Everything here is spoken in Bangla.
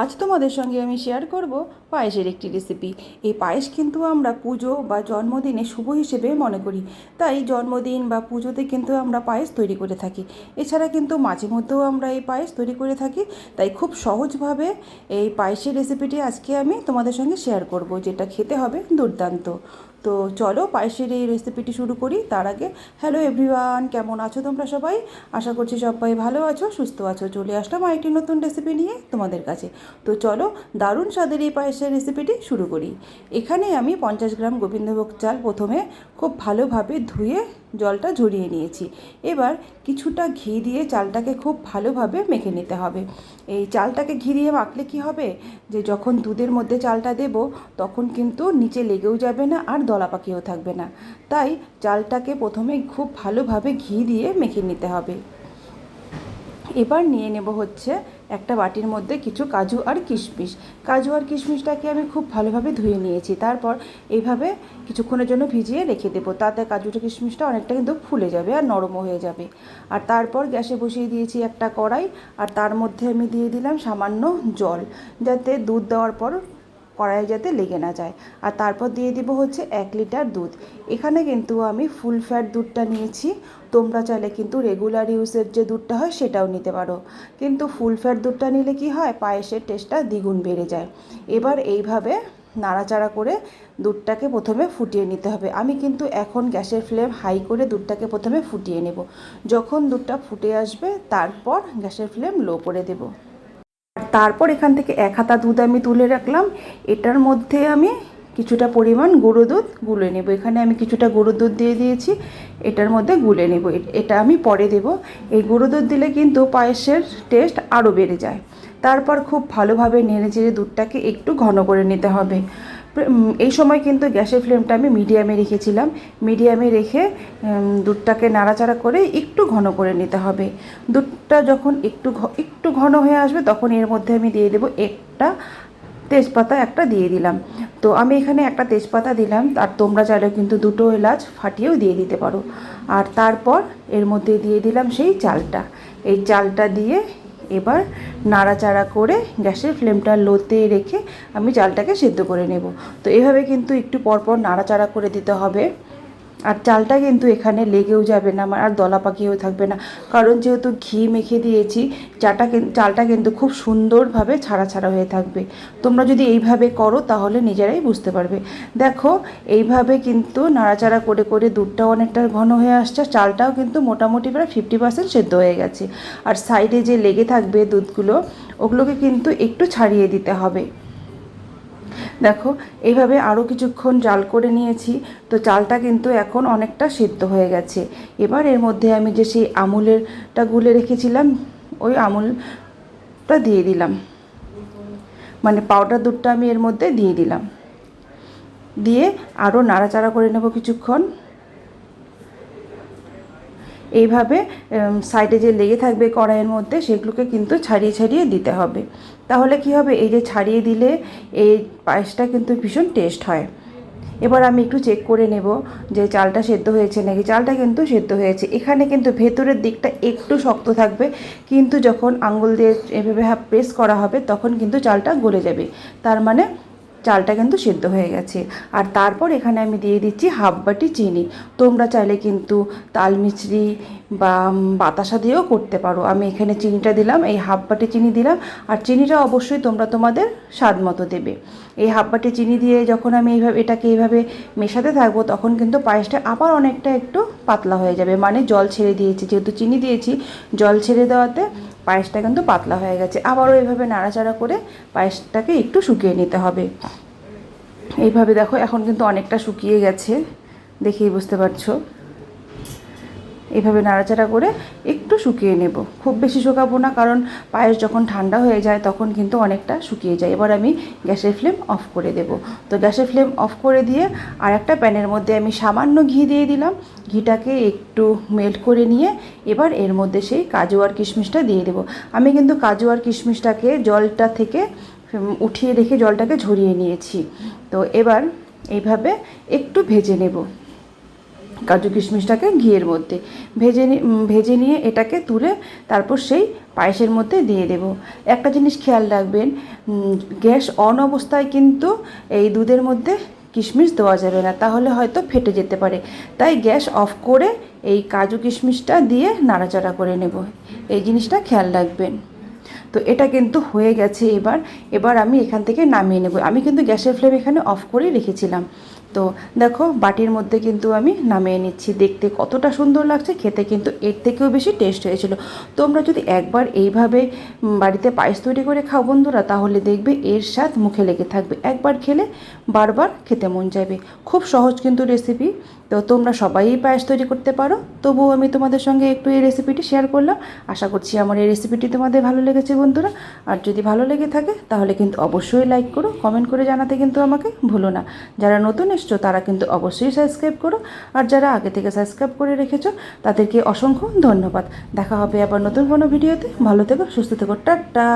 আজ তোমাদের সঙ্গে আমি শেয়ার করব পায়েসের একটি রেসিপি এই পায়েস কিন্তু আমরা পুজো বা জন্মদিনে শুভ হিসেবে মনে করি। তাই জন্মদিন বা পুজোতে কিন্তু আমরা পায়েস তৈরি করে থাকি। এছাড়া কিন্তু মাঝে মধ্যেও আমরা এই পায়েস তৈরি করে থাকি। তাই খুব সহজভাবে এই পায়েসের রেসিপিটি আজকে আমি তোমাদের সঙ্গে শেয়ার করব, যেটা খেতে হবে দুর্দান্ত। তো চলো পায়েসের এই রেসিপিটি শুরু করি। তার আগে হ্যালো এভরিওয়ান কেমন আছো তোমরা সবাই? আশা করছি সবাই ভালো আছো, সুস্থ আছো। চলে আসলাম আরেকটি নতুন রেসিপি নিয়ে তোমাদের কাছে। তো চলো, দারুণ স্বাদের এই পায়েসের রেসিপিটি শুরু করি। এখানে আমি পঞ্চাশ গ্রাম গোবিন্দভোগ চাল প্রথমে খুব ভালোভাবে ধুয়ে জলটা ঝরিয়ে নিয়েছি। এবার কিছুটা ঘি দিয়ে চালটাকে খুব ভালোভাবে মেখে নিতে হবে। এই চালটাকে ঘি দিয়ে মাখলে কি হবে? যে যখন দুধের মধ্যে চালটা দেব, তখন কিন্তু নিচে লেগেও যাবে না আর দলা পাকিয়েও থাকবে না। তাই চালটাকে প্রথমে খুব ভালোভাবে ঘি দিয়ে মেখে নিতে হবে। এবার নিয়ে নেব হচ্ছে একটা বাটির মধ্যে কিছু কাজু আর কিশমিশ। কাজু আর কিশমিশটাকে আমি খুব ভালোভাবে ধুয়ে নিয়েছি। তারপর এইভাবে কিছুক্ষণের জন্য ভিজিয়ে রেখে দেবো। তাতে কাজুটা কিশমিশটা অনেকটা কিন্তু ফুলে যাবে আর নরমও হয়ে যাবে। আর তারপর গ্যাসে বসিয়ে দিয়েছি একটা কড়াই। আর তার মধ্যে আমি দিয়ে দিলাম সামান্য জল। যাতে দুধ দেওয়ার পর কড়াইয়ে যাতে লেগে না যায়। আর তারপর দিয়ে দিব হচ্ছে এক লিটার দুধ। এখানে কিন্তু আমি ফুল ফ্যাট দুধটা নিয়েছি। তোমরা চাইলে কিন্তু রেগুলার ইউজের যে দুধটা হয় সেটাও নিতে পারো। কিন্তু ফুল ফ্যাট দুধটা নিলে কি হয়? পায়েসের টেস্টটা দ্বিগুণ বেড়ে যায়। এবার এইভাবে নাড়াচাড়া করে দুধটাকে প্রথমে ফুটিয়ে নিতে হবে। আমি কিন্তু এখন গ্যাসের ফ্লেম হাই করে দুধটাকে প্রথমে ফুটিয়ে নেব। যখন দুধটা ফুটে আসবে, তারপর গ্যাসের ফ্লেম লো করে দেবো। তারপর এখান থেকে এক হাতা দুধ আমি তুলে রাখলাম। এটার মধ্যে আমি কিছুটা পরিমাণ গুঁড়ো দুধ গুলে নেব। এখানে আমি কিছুটা গুঁড়ো দুধ দিয়ে দিয়েছি, এটার মধ্যে গুলে নেব। এটা আমি পরে দেব। এই গুঁড়ো দুধ দিলে কিন্তু পায়েসের টেস্ট আরও বেড়ে যায়। তারপর খুব ভালোভাবে নেড়ে চেড়ে দুধটাকে একটু ঘন করে নিতে হবে। এই সময় কিন্তু গ্যাসের ফ্লেমটা আমি মিডিয়ামে রেখেছিলাম। মিডিয়ামে রেখে দুধটাকে নাড়াচাড়া করে একটু ঘন করে নিতে হবে। দুধটা যখন একটু একটু ঘন হয়ে আসবে তখন এর মধ্যে আমি দিয়ে দেবো একটা তেজপাতা একটা দিয়ে দিলাম। তো আমি এখানে একটা তেজপাতা দিলাম, আর তোমরা চাইলে কিন্তু দুটো এলাচ ফাটিয়েও দিয়ে দিতে পারো। আর তারপর এর মধ্যে দিয়ে দিলাম সেই চালটা। এই চালটা দিয়ে এবার নাড়াচাড়া করে গ্যাসের ফ্লেমটা লোতে রেখে আমি চালটাকে সেদ্ধ করে নেব। তো এভাবে কিন্তু একটু পরপর নাড়াচাড়া করে দিতে হবে। আর চালটা কিন্তু এখানে লেগেও যাবে না, আমার আর দলা পাকিয়েও থাকবে না। কারণ যেহেতু ঘি মেখে দিয়েছি, চাটা চালটা কিন্তু খুব সুন্দরভাবে ছাড়া ছাড়া হয়ে থাকবে। তোমরা যদি এইভাবে করো, তাহলে নিজেরাই বুঝতে পারবে। দেখো, এইভাবে কিন্তু নাড়াচাড়া করে করে দুধটাও অনেকটা ঘন হয়ে আসছে চালটাও কিন্তু মোটামুটি প্রায় ফিফটি পার্সেন্ট সেদ্ধ হয়ে গেছে। আর সাইডে যে লেগে থাকবে দুধগুলো, ওগুলোকে কিন্তু একটু ছাড়িয়ে দিতে হবে। দেখো, এইভাবে আরও কিছুক্ষণ জাল করে নিয়েছি। তো চালটা কিন্তু এখন অনেকটা সিদ্ধ হয়ে গেছে। এবার এর মধ্যে আমি যে সেই আমুলেরটা গুলে রেখেছিলাম, ওই আমুলটা দিয়ে দিলাম। মানে পাউডার দুধটা আমি এর মধ্যে দিয়ে দিলাম। দিয়ে আরও নাড়াচাড়া করে নেব কিছুক্ষণ। এইভাবে সাইডে যে লেগে থাকবে কড়াইয়ের মধ্যে, সেগুলোকে কিন্তু ছাড়িয়ে ছাড়িয়ে দিতে হবে। তাহলে কি হবে? এই যে ছাড়িয়ে দিলে এই পায়েসটা কিন্তু ভীষণ টেস্ট হয়। এবার আমি একটু চেক করে নেব যে চালটা সেদ্ধ হয়েছে নাকি? চালটা কিন্তু সেদ্ধ হয়েছে। এখানে কিন্তু ভেতরের দিকটা একটু শক্ত থাকবে, কিন্তু যখন আঙ্গুল দিয়ে এভাবে প্রেস করা হবে, তখন কিন্তু চালটা গলে যাবে। তার মানে চালটা কিন্তু সেদ্ধ হয়ে গেছে। আর তারপর এখানে আমি দিয়ে দিচ্ছি হাফ বাটি চিনি। তোমরা চাইলে কিন্তু তাল বা বাতাসা দিয়েও করতে পারো। আমি এখানে চিনিটা দিলাম, এই হাফ বাটি চিনি দিলাম। আর চিনিটা অবশ্যই তোমরা তোমাদের স্বাদ মতো দেবে। এই হাফ বাটি চিনি দিয়ে যখন আমি এইভাবে, এটাকে এইভাবে মেশাতে থাকব, তখন কিন্তু পায়েসটা আবার অনেকটা একটু পাতলা হয়ে যাবে। মানে জল ছেড়ে দিয়েছি। যেহেতু চিনি দিয়েছি, জল ছেড়ে দেওয়াতে পায়েসটা কিন্তু পাতলা হয়ে গেছে। আবারও এইভাবে নাড়াচাড়া করে পায়েসটাকে একটু শুকিয়ে নিতে হবে। এইভাবে দেখো, এখন কিন্তু অনেকটা শুকিয়ে গেছে। দেখেই বুঝতে পারছ। এভাবে নাড়াচাড়া করে একটু শুকিয়ে নেব। খুব বেশি শুকাবো না, কারণ পায়েস যখন ঠান্ডা হয়ে যায় তখন কিন্তু অনেকটা শুকিয়ে যায়। এবার আমি গ্যাসের ফ্লেম অফ করে দেব। তো গ্যাসের ফ্লেম অফ করে দিয়ে আর একটা প্যানের মধ্যে আমি সামান্য ঘি দিয়ে দিলাম। ঘিটাকে একটু মেল্ট করে নিয়ে এবার এর মধ্যে সেই কাজু আর কিশমিশটা দিয়ে দেবো। আমি কিন্তু কাজু আর কিশমিশটাকে জলটা থেকে উঠিয়ে রেখে জলটাকে ঝরিয়ে নিয়েছি। তো এবার এইভাবে একটু ভেজে নেব। কাজু কিশমিশটাকে ঘিয়ের মধ্যে। ভেজে ভেজে নিয়ে এটাকে তুলে তারপর সেই পায়েসের মধ্যে দিয়ে দেব। একটা জিনিস খেয়াল রাখবেন গ্যাস অন অবস্থায় কিন্তু এই দুধের মধ্যে কিশমিশ দেওয়া যাবে না, তাহলে হয়তো ফেটে যেতে পারে। তাই গ্যাস অফ করে এই কাজু কিশমিশটা দিয়ে নাড়াচাড়া করে নেব। এই জিনিসটা খেয়াল রাখবেন। তো এটা কিন্তু হয়ে গেছে এবার। এবার আমি এখান থেকে নামিয়ে নেব। আমি কিন্তু গ্যাসের ফ্লেম এখানে অফ করেই রেখেছিলাম। তো দেখো, বাটির মধ্যে কিন্তু আমি নামিয়ে নিচ্ছি। দেখতে কতটা সুন্দর লাগছে, খেতে কিন্তু এর থেকেও বেশি টেস্ট হয়েছিল। তোমরা যদি একবার এইভাবে বাড়িতে পায়েস তৈরি করে খাও বন্ধুরা, তাহলে দেখবে এর স্বাদ মুখে লেগে থাকবে। একবার খেলে বারবার খেতে মন যাবে। খুব সহজ কিন্তু রেসিপি তো তোমরা সবাই পায়েস তৈরি করতে পারো। তবুও আমি তোমাদের সঙ্গে একটু এই রেসিপিটি শেয়ার করলাম। আশা করছি আমার এই রেসিপিটি তোমাদের ভালো লেগেছে বন্ধুরা। আর যদি ভালো লেগে থাকে, তাহলে কিন্তু অবশ্যই লাইক করো কমেন্ট করে জানাতে কিন্তু আমাকে ভুলো না। যারা নতুন এসছো, তারা কিন্তু অবশ্যই সাবস্ক্রাইব করো। আর যারা আগে থেকে সাবস্ক্রাইব করে রেখেছো, তাদেরকে অসংখ্য ধন্যবাদ। দেখা হবে আবার নতুন কোনো ভিডিওতে ভালো থেকো, সুস্থ থেকো, টাটা!